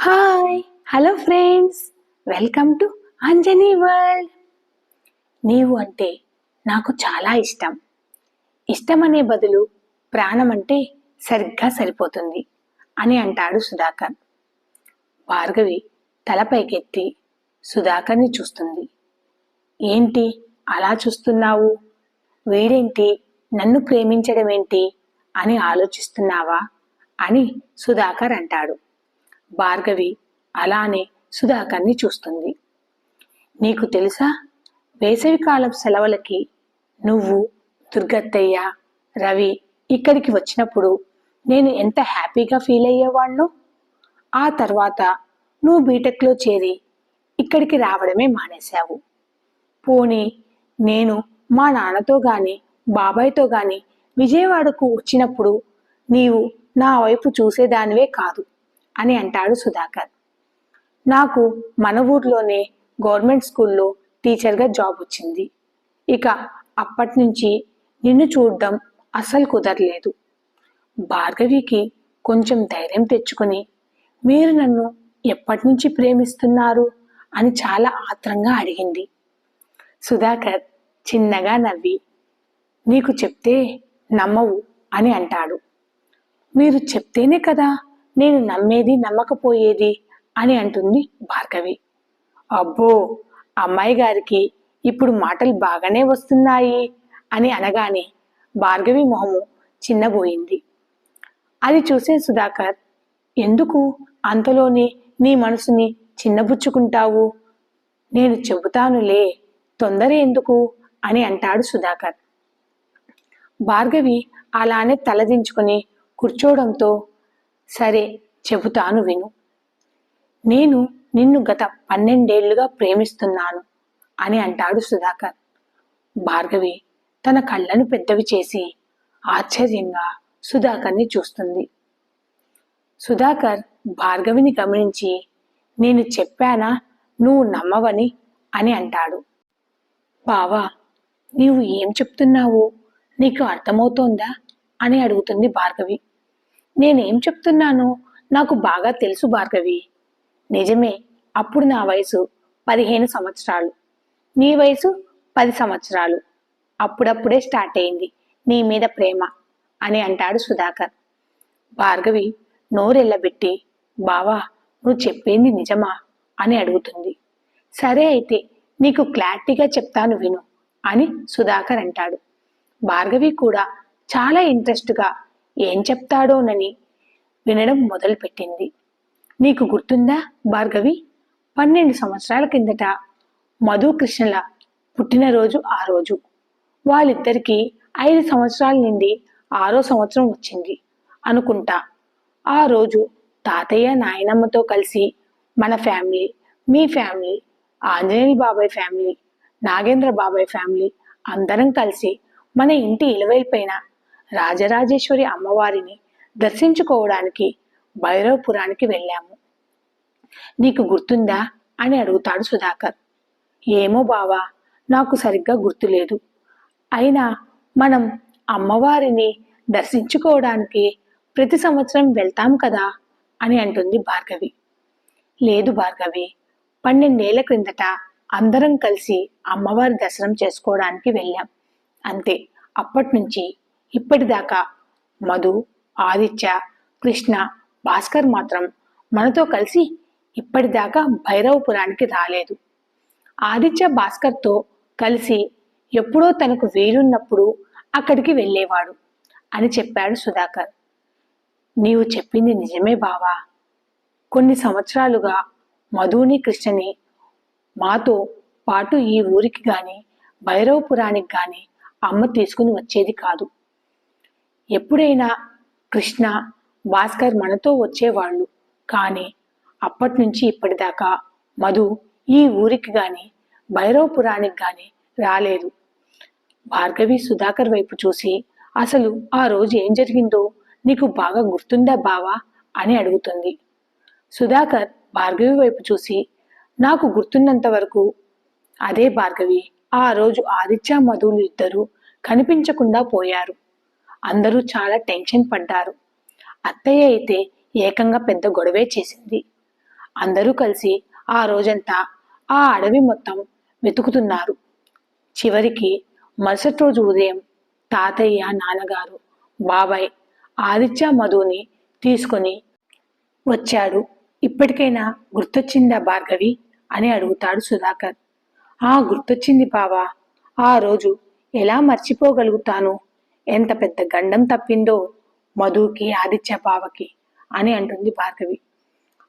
Hi hello friends welcome to Anjani world నీవు అంటే నాకు చాలా ఇష్టం. ఇష్టం అనే బదులు ప్రాణం అంటే సరిగ్గా సరిపోతుంది అని అంటాడు సుధాకర్. భార్గవి తలపైకెత్తి సుధాకర్ని చూస్తుంది. ఏంటి అలా చూస్తున్నావు? వీడేంటి? నన్ను ప్రేమించడం ఏంటి అని ఆలోచిస్తున్నావా? అని సుధాకర్ అంటాడు. భార్గవి అలానే సుధాకర్ని చూస్తుంది. నీకు తెలుసా? వేసవికాలం సెలవులకి నువ్వు దుర్గత్తయ్య రవి ఇక్కడికి వచ్చినప్పుడు నేను ఎంత హ్యాపీగా ఫీల్ అయ్యేవాళ్ళు ఆ తర్వాత నువ్వు బీటెక్లో చేరి ఇక్కడికి రావడమే మానేశావు. పోనీ నేను మా నాన్నతో కానీ బాబాయ్తో కానీ విజయవాడకు వచ్చినప్పుడు నీవు నా వైపు చూసేదానివే కాదు. అని అంటాడు సుధాకర్. నాకు మన ఊర్లోనే గవర్నమెంట్ స్కూల్లో టీచర్గా జాబ్ వచ్చింది. ఇక అప్పటి నుంచి నిన్ను చూడడం అస్సలు కుదరలేదు. భార్గవికి కొంచెం ధైర్యం తెచ్చుకొని మీరు నన్ను ఎప్పటి నుంచి ప్రేమిస్తున్నారు? అని చాలా ఆత్రంగా అడిగింది. సుధాకర్ చిన్నగా నవ్వి నీకు చెప్తే నమ్మవు అని అంటాడు. మీరు చెప్తేనే కదా నేను నమ్మేది నమ్మకపోయేది అని అంటుంది భార్గవి. అబ్బో అమ్మాయి గారికి ఇప్పుడు మాటలు బాగానే వస్తున్నాయి అని అనగానే భార్గవి మొహము చిన్నబోయింది. అది చూసే సుధాకర్ ఎందుకు అంతలోనే నీ మనసుని చిన్నబుచ్చుకుంటావు? నేను చెబుతానులే తొందర ఎందుకు అని అంటాడు సుధాకర్. భార్గవి అలానే తలదించుకుని కూర్చోవడంతో సరే చెబుతాను విను. నేను నిన్ను గత పన్నెండేళ్ళుగా ప్రేమిస్తున్నాను అని అంటాడు సుధాకర్. భార్గవి తన కళ్ళను పెద్దవి చేసి ఆశ్చర్యంగా సుధాకర్ని చూస్తుంది. సుధాకర్ భార్గవిని గమనించి నేను చెప్పానా నువ్వు నమ్మవని అని అంటాడు. బావా నీవు ఏం చెప్తున్నావు? నీకు అర్థమవుతోందా? అని అడుగుతుంది భార్గవి. నేనేం చెప్తున్నాను? నాకు బాగా తెలుసు భార్గవి. నిజమే అప్పుడు నా వయసు పదిహేను సంవత్సరాలు. నీ వయసు పది సంవత్సరాలు. అప్పుడప్పుడే స్టార్ట్ అయింది నీ మీద ప్రేమ అని అంటాడు సుధాకర్. భార్గవి నోరెళ్ళబెట్టి బావా నువ్వు చెప్పింది నిజమా? అని అడుగుతుంది. సరే అయితే నీకు క్లారిటీగా చెప్తాను విను అని సుధాకర్ అంటాడు. భార్గవి కూడా చాలా ఇంట్రెస్ట్గా ఏం చెప్తాడోనని వినడం మొదలుపెట్టింది. నీకు గుర్తుందా భార్గవి? పన్నెండు సంవత్సరాల కిందట మధుకృష్ణల పుట్టినరోజు ఆ రోజు. వాళ్ళిద్దరికీ ఐదు సంవత్సరాల నుండి ఆరో సంవత్సరం వచ్చింది అనుకుంటా. ఆ రోజు తాతయ్య నాయనమ్మతో కలిసి మన ఫ్యామిలీ మీ ఫ్యామిలీ ఆంజనేయులు బాబాయ్ ఫ్యామిలీ నాగేంద్ర బాబాయ్ ఫ్యామిలీ అందరం కలిసి మన ఇంటి ఇలువైపోయిన రాజరాజేశ్వరి అమ్మవారిని దర్శించుకోవడానికి భైరవపురానికి వెళ్ళాము. నీకు గుర్తుందా? అని అడుగుతాడు సుధాకర్. ఏమో బావా నాకు సరిగ్గా గుర్తులేదు. అయినా మనం అమ్మవారిని దర్శించుకోవడానికి ప్రతి సంవత్సరం వెళ్తాం కదా? అని అంటుంది భార్గవి. లేదు భార్గవి పన్నెండేళ్ళ క్రిందట అందరం కలిసి అమ్మవారి దర్శనం చేసుకోవడానికి వెళ్ళాం. అంతే అప్పటి నుంచి ఇప్పటిదాకా మధు ఆదిత్య కృష్ణ భాస్కర్ మాత్రం మనతో కలిసి ఇప్పటిదాకా భైరవపురానికి రాలేదు. ఆదిత్య భాస్కర్తో కలిసి ఎప్పుడో తనకు వీలున్నప్పుడు అక్కడికి వెళ్ళేవాడు అని చెప్పాడు సుధాకర్. నీవు చెప్పింది నిజమే బావా. కొన్ని సంవత్సరాలుగా మధుని కృష్ణని మాతో పాటు ఈ ఊరికి కానీ భైరవపురానికి కానీ అమ్మ తీసుకుని వచ్చేది కాదు. ఎప్పుడైనా కృష్ణ భాస్కర్ మనతో వచ్చేవాళ్ళు. కానీ అప్పటి నుంచి ఇప్పటిదాకా మధు ఈ ఊరికి కానీ భైరవపురానికి కానీ రాలేదు. భార్గవి సుధాకర్ వైపు చూసి అసలు ఆ రోజు ఏం జరిగిందో నీకు బాగా గుర్తుందా బావా? అని అడుగుతుంది. సుధాకర్ భార్గవి వైపు చూసి నాకు గుర్తున్నంత వరకు అదే భార్గవి ఆ రోజు ఆదిత్య మధులు ఇద్దరు కనిపించకుండా పోయారు. అందరూ చాలా టెన్షన్ పడ్డారు. అత్తయ్య అయితే ఏకంగా పెద్ద గొడవే చేసింది. అందరూ కలిసి ఆ రోజంతా ఆ అడవి మొత్తం వెతుకుతున్నారు. చివరికి మరుసటి రోజు ఉదయం తాతయ్య నాన్నగారు బాబాయ్ ఆదిత్య మధుని తీసుకొని వచ్చాడు ఇప్పటికైనా గుర్తొచ్చిందా భార్గవి అని అడుగుతాడు సుధాకర్. ఆ గుర్తొచ్చింది బావా. ఆ రోజు ఎలా మర్చిపోగలుగుతాను? ఎంత పెద్ద గండం తప్పిందో మధుకి ఆదిత్య బావకి అని అంటుంది భార్గవి.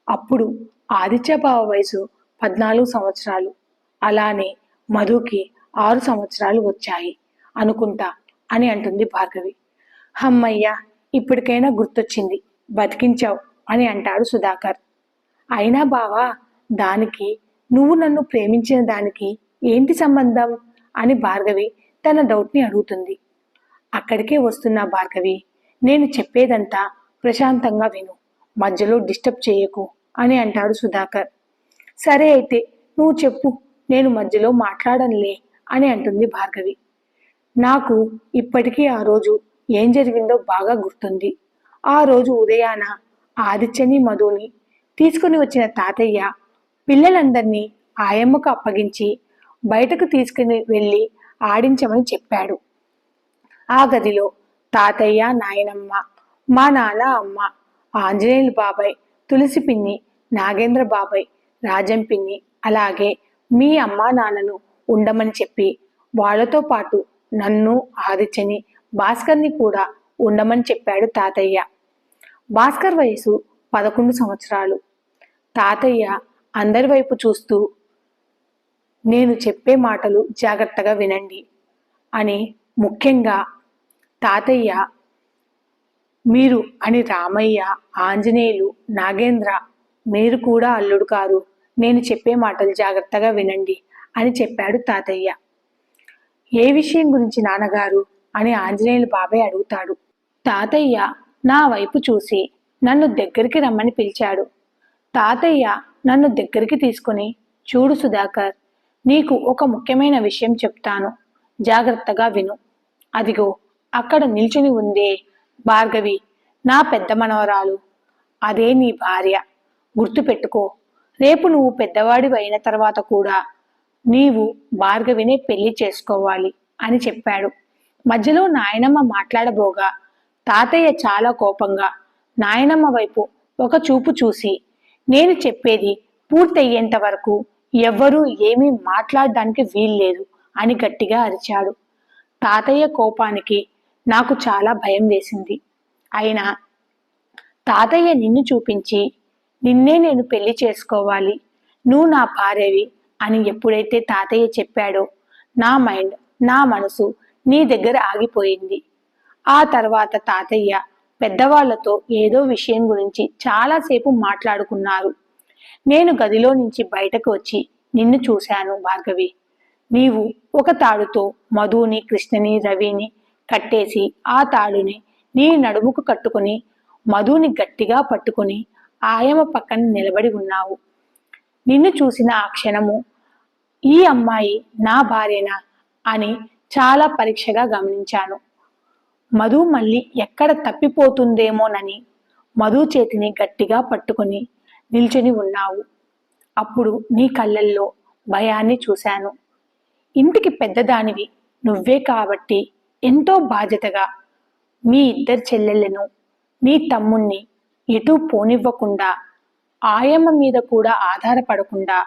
అప్పుడు ఆదిత్య బావ వయసు పద్నాలుగు సంవత్సరాలు. అలానే మధుకి ఆరు సంవత్సరాలు వచ్చాయి అనుకుంటా అని అంటుంది భార్గవి. హమ్మయ్య ఇప్పటికైనా గుర్తొచ్చింది. బతికించావు అని అంటాడు సుధాకర్. అయినా బావా దానికి నువ్వు నన్ను ప్రేమించిన దానికి ఏంటి సంబంధం? అని భార్గవి తన డౌట్ని అడుగుతుంది. అక్కడికే వస్తున్న భార్గవి నేను చెప్పేదంతా ప్రశాంతంగా విను. మధ్యలో డిస్టర్బ్ చేయకు అని అంటాడు సుధాకర్. సరే అయితే నువ్వు చెప్పు నేను మధ్యలో మాట్లాడనులే అని అంటుంది భార్గవి. నాకు ఇప్పటికీ ఆ రోజు ఏం జరిగిందో బాగా గుర్తుంది. ఆ రోజు ఉదయాన ఆదిత్యని మధుని తీసుకుని వచ్చిన తాతయ్య పిల్లలందరినీ ఆయమ్మకు అప్పగించి బయటకు తీసుకుని వెళ్ళి ఆడించమని చెప్పాడు. ఆ గదిలో తాతయ్య నాయనమ్మ మా నాన్న అమ్మ ఆంజనేయులు బాబాయ్ తులసి పిన్ని నాగేంద్ర బాబాయ్ రాజం పిన్ని అలాగే మీ అమ్మా నాన్నను ఉండమని చెప్పి వాళ్ళతో పాటు నన్ను ఆదిత్యని భాస్కర్ని కూడా ఉండమని చెప్పాడు తాతయ్య. భాస్కర్ వయసు పదకొండు సంవత్సరాలు. తాతయ్య అందరి వైపు చూస్తూ నేను చెప్పే మాటలు జాగ్రత్తగా వినండి అని ముఖ్యంగా తాతయ్య మీరు అని రామయ్య ఆంజనేయులు నాగేంద్ర మీరు కూడా అల్లుడు కారు. నేను చెప్పే మాటలు జాగ్రత్తగా వినండి అని చెప్పాడు తాతయ్య. ఏ విషయం గురించి నాన్నగారు? అని ఆంజనేయులు బాబాయ్ అడుగుతాడు. తాతయ్య నా వైపు చూసి నన్ను దగ్గరికి రమ్మని పిలిచాడు. తాతయ్య నన్ను దగ్గరికి తీసుకుని చూడు సుధాకర్ నీకు ఒక ముఖ్యమైన విషయం చెప్తాను. జాగ్రత్తగా విను. అదిగో అక్కడ నిల్చుని ఉందే భార్గవి నా పెద్ద మనవరాలు. అదే నీ భార్య. గుర్తుపెట్టుకో రేపు నువ్వు పెద్దవాడి అయిన తర్వాత కూడా నీవు భార్గవినే పెళ్ళి చేసుకోవాలి అని చెప్పాడు. మధ్యలో నాయనమ్మ మాట్లాడబోగా తాతయ్య చాలా కోపంగా నాయనమ్మ వైపు ఒక చూపు చూసి నేను చెప్పేది పూర్తయ్యేంత వరకు ఎవ్వరూ ఏమీ మాట్లాడడానికి వీల్లేదు. అని గట్టిగా అరిచాడు. తాతయ్య కోపానికి నాకు చాలా భయం వేసింది. అయినా తాతయ్య నిన్ను చూపించి నిన్నే నేను పెళ్ళి చేసుకోవాలి. నువ్వు నా భార్యవి అని ఎప్పుడైతే తాతయ్య చెప్పాడో నా మైండ్ నా మనసు నీ దగ్గర ఆగిపోయింది. ఆ తర్వాత తాతయ్య పెద్దవాళ్ళతో ఏదో విషయం గురించి చాలాసేపు మాట్లాడుకున్నారు. నేను గదిలో నుంచి బయటకు వచ్చి నిన్ను చూశాను భార్గవి. నీవు ఒక తాడుతో మధుని కృష్ణని రవిని కట్టేసి ఆ తాడుని నీ నడుముకు కట్టుకుని మధుని గట్టిగా పట్టుకుని ఆయమ పక్కన నిలబడి ఉన్నావు. నిన్ను చూసిన ఆ క్షణము ఈ అమ్మాయి నా భార్యనా అని చాలా పరీక్షగా గమనించాను. మధు మళ్ళీ ఎక్కడ తప్పిపోతుందేమోనని మధు చేతిని గట్టిగా పట్టుకుని నిల్చుని ఉన్నావు. అప్పుడు నీ కళ్ళల్లో భయాన్ని చూశాను. ఇంటికి పెద్దదానివి నువ్వే కాబట్టి ఎంతో బాధ్యతగా మీ ఇద్దరు చెల్లెళ్ళను మీ తమ్ముణ్ణి ఎటూ పోనివ్వకుండా ఆయమ్మ మీద కూడా ఆధారపడకుండా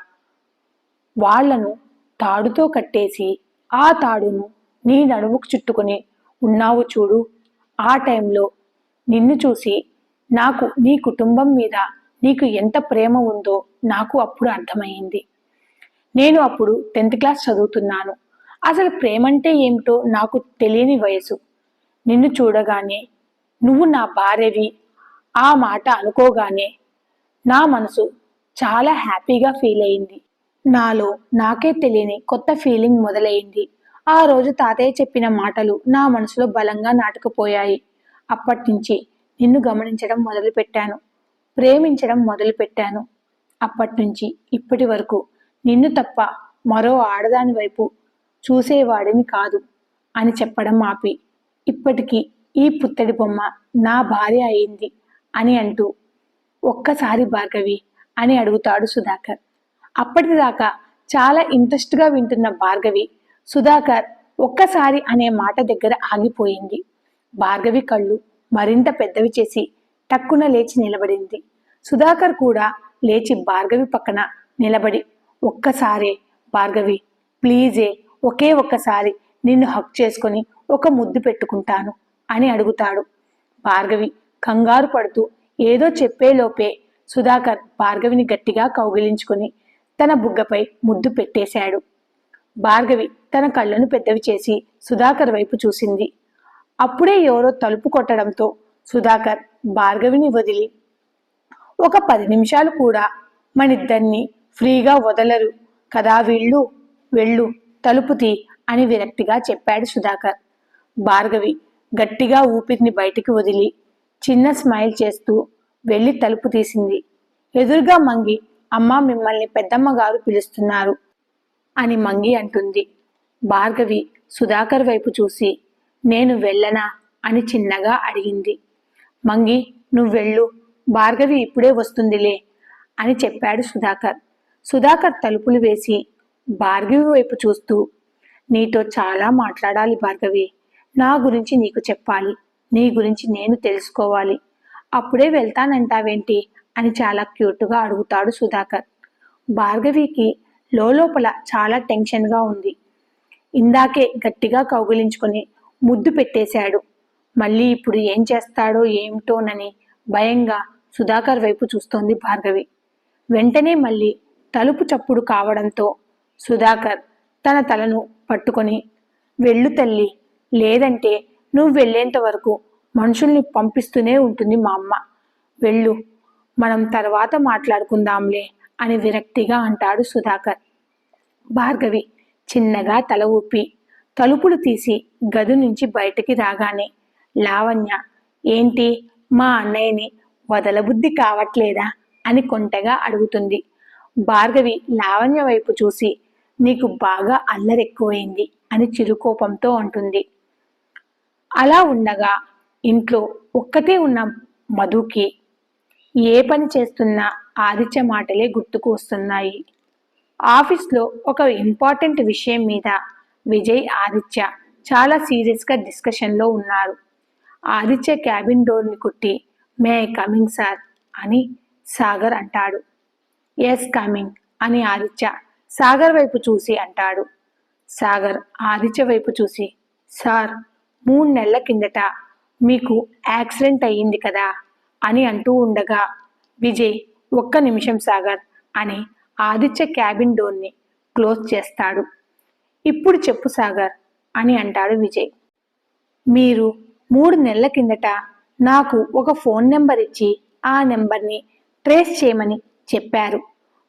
వాళ్ళను తాడుతో కట్టేసి ఆ తాడును నీ నడుముకు చుట్టుకుని ఉన్నావు చూడు. ఆ టైంలో నిన్ను చూసి నాకు నీ కుటుంబం మీద నీకు ఎంత ప్రేమ ఉందో నాకు అప్పుడు అర్థమైంది. నేను అప్పుడు టెన్త్ క్లాస్ చదువుతున్నాను. అసలు ప్రేమంటే ఏమిటో నాకు తెలియని వయసు. నిన్ను చూడగానే నువ్వు నా భార్యవి. ఆ మాట అనుకోగానే నా మనసు చాలా హ్యాపీగా ఫీల్ అయింది. నాలో నాకే తెలియని కొత్త ఫీలింగ్ మొదలైంది. ఆ రోజు తాతయ్య చెప్పిన మాటలు నా మనసులో బలంగా నాటుకుపోయాయి. అప్పటి నుంచి నిన్ను గమనించడం మొదలుపెట్టాను. ప్రేమించడం మొదలుపెట్టాను. అప్పటి నుంచి ఇప్పటి వరకు నిన్ను తప్ప మరో ఆడదాని వైపు చూసేవాడిని కాదు అని చెప్పడం ఆపి ఇప్పటికీ ఈ పుత్తడి బొమ్మ నా భార్య అయింది అని అంటూ ఒక్కసారి భార్గవి అని అడుగుతాడు సుధాకర్. అప్పటిదాకా చాలా ఇంట్రెస్ట్గా వింటున్న భార్గవి సుధాకర్ ఒక్కసారి అనే మాట దగ్గర ఆగిపోయింది. భార్గవి కళ్ళు మరింత పెద్దవి చేసి టక్కున లేచి నిలబడింది. సుధాకర్ కూడా లేచి భార్గవి పక్కన నిలబడి ఒక్కసారే భార్గవి ప్లీజే ఒకే ఒక్కసారి నిన్ను హక్ చేసుకొని ఒక ముద్దు పెట్టుకుంటాను అని అడుగుతాడు. భార్గవి కంగారు పడుతూ ఏదో చెప్పేలోపే సుధాకర్ భార్గవిని గట్టిగా కౌగిలించుకొని తన బుగ్గపై ముద్దు పెట్టేశాడు. భార్గవి తన కళ్ళను పెద్దవి చేసి సుధాకర్ వైపు చూసింది. అప్పుడే ఎవరో తలుపు కొట్టడంతో సుధాకర్ భార్గవిని వదిలి ఒక పది నిమిషాలు కూడా మనిద్దరిని ఫ్రీగా వదలరు. కదా వీళ్ళు? వెళ్ళు తలుపు తీ అని విరక్తిగా చెప్పాడు సుధాకర్. భార్గవి గట్టిగా ఊపిరిని బయటికి వదిలి చిన్న స్మైల్ చేస్తూ వెళ్ళి తలుపు తీసింది. ఎదురుగా మంగి అమ్మ మిమ్మల్ని పెద్దమ్మ గారు పిలుస్తున్నారు అని మంగి అంటుంది. భార్గవి సుధాకర్ వైపు చూసి నేను వెళ్ళనా? అని చిన్నగా అడిగింది. మంగి నువ్వు వెళ్ళు. భార్గవి ఇప్పుడే వస్తుందిలే అని చెప్పాడు సుధాకర్. సుధాకర్ తలుపులు వేసి భార్గవి వైపు చూస్తూ నీతో చాలా మాట్లాడాలి భార్గవి. నా గురించి నీకు చెప్పాలి. నీ గురించి నేను తెలుసుకోవాలి. అప్పుడే వెళ్తానంటావేంటి? అని చాలా క్యూట్గా అడుగుతాడు సుధాకర్. భార్గవికి లోపల చాలా టెన్షన్గా ఉంది. ఇందాకే గట్టిగా కౌగిలించుకొని ముద్దు పెట్టేశాడు. మళ్ళీ ఇప్పుడు ఏం చేస్తాడో ఏమిటోనని భయంగా సుధాకర్ వైపు చూస్తోంది భార్గవి. వెంటనే మళ్ళీ తలుపు చప్పుడు కావడంతో సుధాకర్ తన తలను పట్టుకొని వెళ్ళు తల్లి లేదంటే నువ్వు వెళ్ళేంత వరకు మనుషుల్ని పంపిస్తూనే ఉంటుంది మా అమ్మ. వెళ్ళు మనం తర్వాత మాట్లాడుకుందాంలే అని విరక్తిగా అంటాడు సుధాకర్. భార్గవి చిన్నగా తల ఊపి తలుపులు తీసి గది నుంచి బయటికి రాగానే లావణ్య ఏంటి మా అన్నయ్యని వదలబుద్ధి కావట్లేదా? అని కొంటగా అడుగుతుంది. భార్గవి లావణ్య వైపు చూసి నీకు బాగా అల్లరెక్కువైంది అని చిరుకోపంతో అంటుంది. అలా ఉండగా ఇంట్లో ఒక్కతే ఉన్న మధుకి ఏ పని చేస్తున్నా ఆదిత్య మాటలే గుర్తుకు వస్తున్నాయి. ఆఫీస్లో ఒక ఇంపార్టెంట్ విషయం మీద విజయ్ ఆదిత్య చాలా సీరియస్గా డిస్కషన్లో ఉన్నారు. ఆదిత్య క్యాబిన్ డోర్ని కుట్టి మే కమింగ్ సార్ అని సాగర్ అంటాడు. ఎస్ కమింగ్ అని ఆదిత్య సాగర్ వైపు చూసి అంటాడు. సాగర్ ఆదిత్య వైపు చూసి సార్ మూడు నెలల కిందట మీకు యాక్సిడెంట్ అయ్యింది కదా అని అంటూ ఉండగా విజయ్ ఒక్క నిమిషం సాగర్ అని ఆదిత్య క్యాబిన్ డోర్ని క్లోజ్ చేస్తాడు. ఇప్పుడు చెప్పు సాగర్ అని అంటాడు విజయ్. మీరు మూడు నెలల కిందట నాకు ఒక ఫోన్ నెంబర్ ఇచ్చి ఆ నెంబర్ని ట్రేస్ చేయమని చెప్పారు.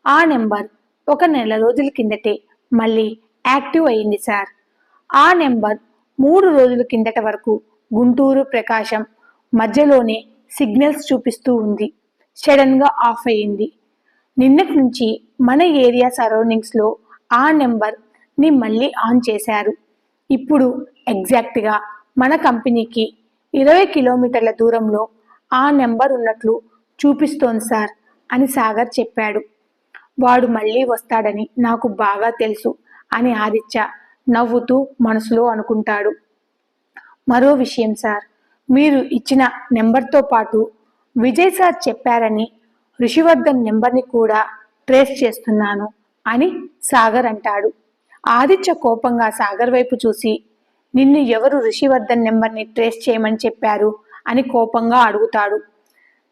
ఆ నెంబర్ ఒక నెల రోజుల కిందటే మళ్ళీ యాక్టివ్ అయింది సార్. ఆ నెంబర్ మూడు రోజుల కిందట వరకు గుంటూరు ప్రకాశం మధ్యలోనే సిగ్నల్స్ చూపిస్తూ ఉంది. సడన్గా ఆఫ్ అయింది. నిన్నటి నుంచి మన ఏరియా సరౌండింగ్స్లో ఆ నెంబర్ని మళ్ళీ ఆన్ చేశారు. ఇప్పుడు ఎగ్జాక్ట్గా మన కంపెనీకి ఇరవై కిలోమీటర్ల దూరంలో ఆ నెంబర్ ఉన్నట్లు చూపిస్తోంది సార్. అని సాగర్ చెప్పాడు. వాడు మళ్ళీ వస్తాడని నాకు బాగా తెలుసు అని ఆదిత్య నవ్వుతూ మనసులో అనుకుంటాడు. మరో విషయం సార్ మీరు ఇచ్చిన నెంబర్తో పాటు విజయ్ సార్ చెప్పారని ఋషివర్ధన్ నెంబర్ని కూడా ట్రేస్ చేస్తున్నాను అని సాగర్ అంటాడు. ఆదిత్య కోపంగా సాగర్ వైపు చూసి నిన్ను ఎవరు ఋషివర్ధన్ నెంబర్ని ట్రేస్ చేయమని చెప్పారు అని కోపంగా అడుగుతాడు.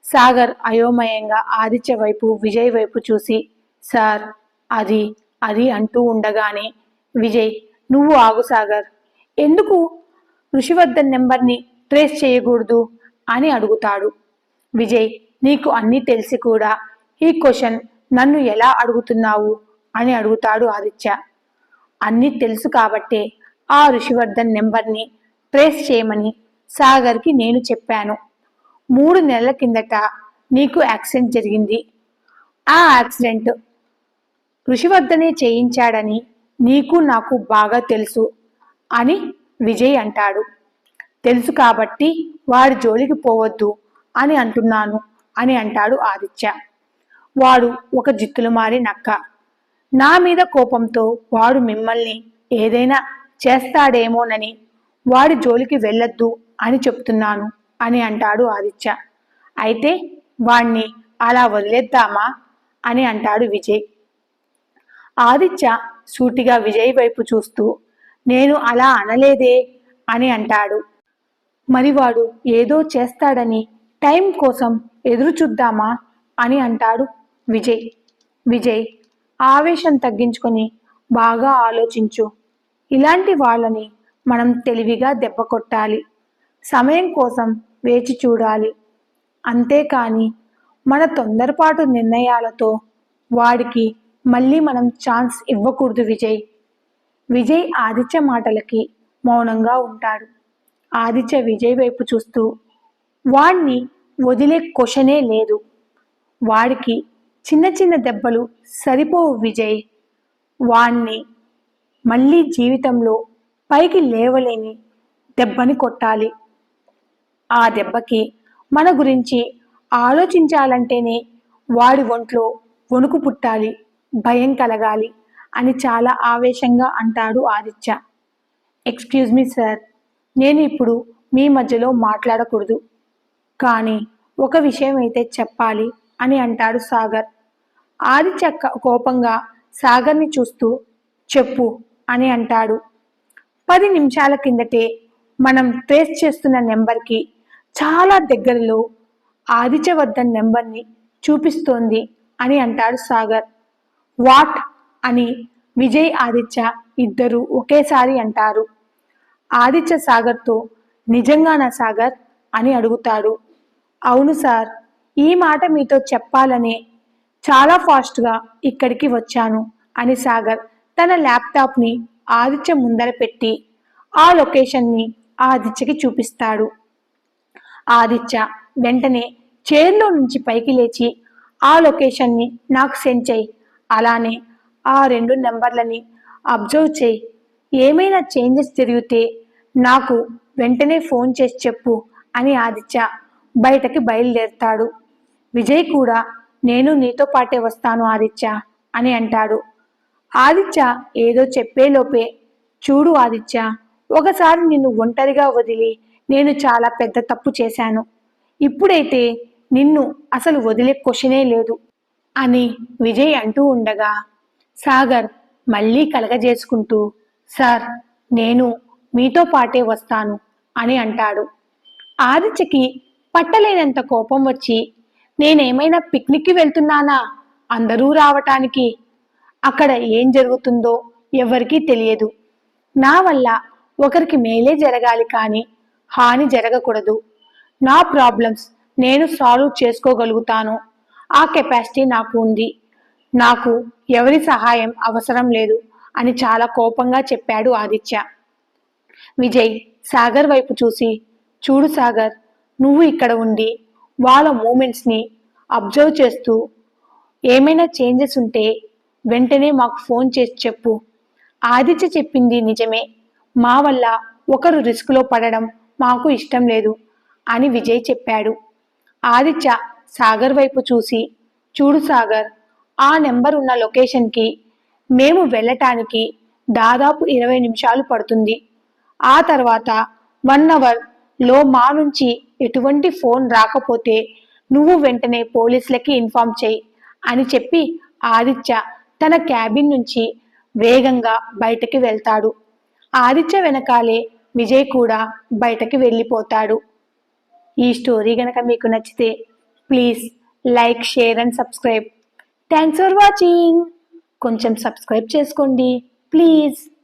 సాగర్ అయోమయంగా ఆదిత్య వైపు విజయ్ వైపు చూసి సార్ అది అది అంటూ ఉండగానే విజయ్ నువ్వు ఆగు సాగర్. ఎందుకు ఋషివర్ధన్ నెంబర్ని ట్రేస్ చేయకూడదు? అని అడుగుతాడు. విజయ్ నీకు అన్నీ తెలిసి కూడా ఈ క్వశ్చన్ నన్ను ఎలా అడుగుతున్నావు? అని అడుగుతాడు ఆదిత్య. అన్నీ తెలుసు కాబట్టే ఆ ఋషివర్ధన్ నెంబర్ని ట్రేస్ చేయమని సాగర్కి నేను చెప్పాను. మూడు నెలల కిందట నీకు యాక్సిడెంట్ జరిగింది. ఆ యాక్సిడెంట్ ఋషివర్ధనే చేయించాడని నీకు నాకు బాగా తెలుసు అని విజయ్ అంటాడు. తెలుసు కాబట్టి వాడి జోలికి పోవద్దు అని అంటున్నాను అని అంటాడు ఆదిత్య. వాడు ఒక జిత్తులు మారి నక్క. నా మీద కోపంతో వాడు మిమ్మల్ని ఏదైనా చేస్తాడేమోనని వాడి జోలికి వెళ్ళొద్దు అని చెప్తున్నాను. అని అంటాడు ఆదిత్య. అయితే వాణ్ణి అలా వదిలేద్దామా అని అంటాడు విజయ్. ఆదిత్య సూటిగా విజయ్ వైపు చూస్తూ నేను అలా అనలేదే అని అంటాడు. మరి వాడు ఏదో చేస్తాడని టైం కోసం ఎదురు చూద్దామా అని అంటాడు విజయ్. విజయ్ ఆవేశం తగ్గించుకొని బాగా ఆలోచించు. ఇలాంటి వాళ్ళని మనం తెలివిగా దెబ్బ కొట్టాలి. సమయం కోసం వేచి చూడాలి. అంతేకాని మన తొందరపాటు నిర్ణయాలతో వాడికి మళ్ళీ మనం ఛాన్స్ ఇవ్వకూడదు విజయ్. విజయ్ ఆదిత్య మాటలకి మౌనంగా ఉంటాడు. ఆదిత్య విజయ్ వైపు చూస్తూ వాణ్ణి వదిలే క్వశ్చనే లేదు. వాడికి చిన్న చిన్న దెబ్బలు సరిపోవు విజయ్. వాణ్ణి మళ్ళీ జీవితంలో పైకి లేవలేని దెబ్బని కొట్టాలి. ఆ దెబ్బకి మన గురించి ఆలోచించాలంటేనే వాడి ఒంట్లో వణుకు పుట్టాలి భయం కలగాలి అని చాలా ఆవేశంగా అంటాడు ఆదిత్య. ఎక్స్క్యూజ్ మీ సార్ నేను ఇప్పుడు మీ మధ్యలో మాట్లాడకూడదు. కానీ ఒక విషయం అయితే చెప్పాలి అని అంటాడు సాగర్. ఆదిత్య కోపంగా సాగర్ని చూస్తూ చెప్పు అని అంటాడు. పది నిమిషాల కిందటే మనం ట్రేస్ చేస్తున్న నెంబర్కి చాలా దగ్గరలో ఆదిత్య వద్ద నెంబర్ని చూపిస్తోంది అని అంటాడు సాగర్. వాట్? అని విజయ్ ఆదిత్య ఇద్దరు ఒకేసారి అంటారు. ఆదిత్య సాగర్తో నిజంగానా సాగర్? అని అడుగుతాడు. అవును సార్ ఈ మాట మీతో చెప్పాలనే చాలా ఫాస్ట్గా ఇక్కడికి వచ్చాను అని సాగర్ తన ల్యాప్టాప్ని ఆదిత్య ముందర పెట్టి ఆ లొకేషన్ని ఆదిత్యకి చూపిస్తాడు. ఆదిత్య వెంటనే చైర్లో నుంచి పైకి లేచి ఆ లొకేషన్ని నాకు సెండ్ చేయి. అలానే ఆ రెండు నెంబర్లని అబ్జర్వ్ చేయి. ఏమైనా చేంజెస్ జరిగితే నాకు వెంటనే ఫోన్ చేసి చెప్పు అని ఆదిత్య బయటకి బయలుదేరుతాడు. విజయ్ కూడా నేను నీతో పాటే వస్తాను ఆదిత్య అని అంటాడు. ఆదిత్య ఏదో చెప్పేలోపే చూడు ఆదిత్య ఒకసారి నిన్ను ఒంటరిగా వదిలి నేను చాలా పెద్ద తప్పు చేశాను. ఇప్పుడైతే నిన్ను అసలు వదిలే క్వశ్చనే లేదు అని విజయ్ అంటూ ఉండగా సాగర్ మళ్ళీ కలగజేసుకుంటూ సార్ నేను మీతో పాటే వస్తాను అని అంటాడు. ఆదిత్యకి పట్టలేనంత కోపం వచ్చి నేనేమైనా పిక్నిక్కి వెళ్తున్నానా? అందరూ రావటానికి. అక్కడ ఏం జరుగుతుందో ఎవరికీ తెలియదు. నా వల్ల ఒకరికి మేలే జరగాలి కానీ హాని జరగకూడదు. నా ప్రాబ్లమ్స్ నేను సాల్వ్ చేసుకోగలుగుతాను. ఆ కెపాసిటీ నాకు ఉంది. నాకు ఎవరి సహాయం అవసరం లేదు అని చాలా కోపంగా చెప్పాడు ఆదిత్య. విజయ్ సాగర్ వైపు చూసి చూడు సాగర్ నువ్వు ఇక్కడ ఉండి వాళ్ళ మూమెంట్స్ని అబ్జర్వ్ చేస్తూ ఏమైనా చేంజెస్ ఉంటే వెంటనే మాకు ఫోన్ చేసి చెప్పు. ఆదిత్య చెప్పింది నిజమే. మా వల్ల ఒకరు రిస్క్లో పడడం మాకు ఇష్టం లేదు అని విజయ్ చెప్పాడు. ఆదిత్య సాగర్ వైపు చూసి చూడు సాగర్ ఆ నెంబర్ ఉన్న లొకేషన్కి మేము వెళ్ళటానికి దాదాపు ఇరవై నిమిషాలు పడుతుంది. ఆ తర్వాత వన్ అవర్లో మా నుంచి ఎటువంటి ఫోన్ రాకపోతే నువ్వు వెంటనే పోలీసులకి ఇన్ఫార్మ్ చేయి అని చెప్పి ఆదిత్య తన క్యాబిన్ నుంచి వేగంగా బయటకి వెళ్తాడు. ఆదిత్య వెనకాలే విజయ్ కూడా బయటకి వెళ్ళిపోతాడు. ఈ స్టోరీ గనక మీకు నచ్చితే please like share and subscribe. Thanks for watching. కొంచెం సబ్స్క్రైబ్ చేసుకోండి. ప్లీజ్.